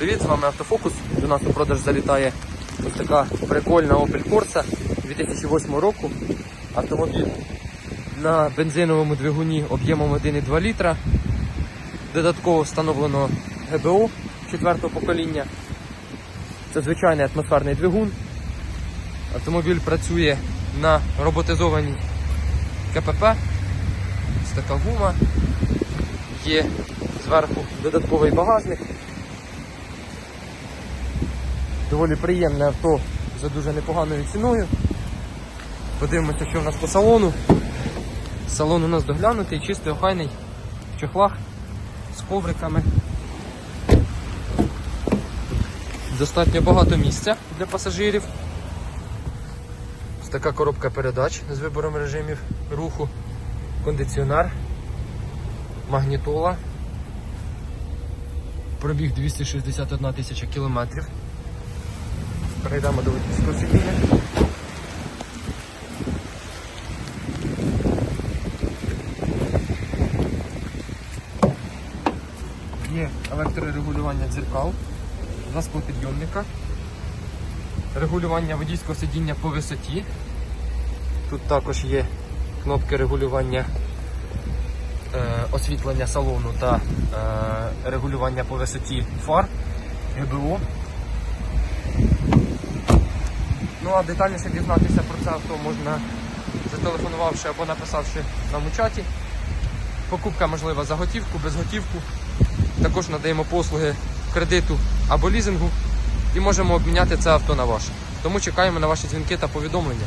Привіт, з вами Автофокус. До нас у продаж залітає ось така прикольна Opel Corsa 2008 року. Автомобіль на бензиновому двигуні об'ємом 1,2 літра. Додатково встановлено ГБО 4-го покоління. Це звичайний атмосферний двигун. Автомобіль працює на роботизованій КПП. Ось така гума. Є зверху додатковий багажник. Доволі приємне авто за дуже непоганою ціною. Подивимося, що в нас по салону. Салон у нас доглянутий, чистий, охайний, в чохлах з ковриками. Достатньо багато місця для пасажирів. Ось така коробка передач з вибором режимів руху, кондиціонер, магнітола. Пробіг 261 тисяча кілометрів. Перейдемо до водійського сидіння. Є електрорегулювання дзеркал, два склопідйомника, регулювання водійського сидіння по висоті. Тут також є кнопки регулювання е, освітлення салону та е, регулювання по висоті фар, ГБО. Ну а детальніше дізнатися про це авто можна зателефонувавши або написавши нам у чаті. Покупка можлива за готівку, без готівку. Також надаємо послуги кредиту або лізингу і можемо обміняти це авто на ваше. Тому чекаємо на ваші дзвінки та повідомлення.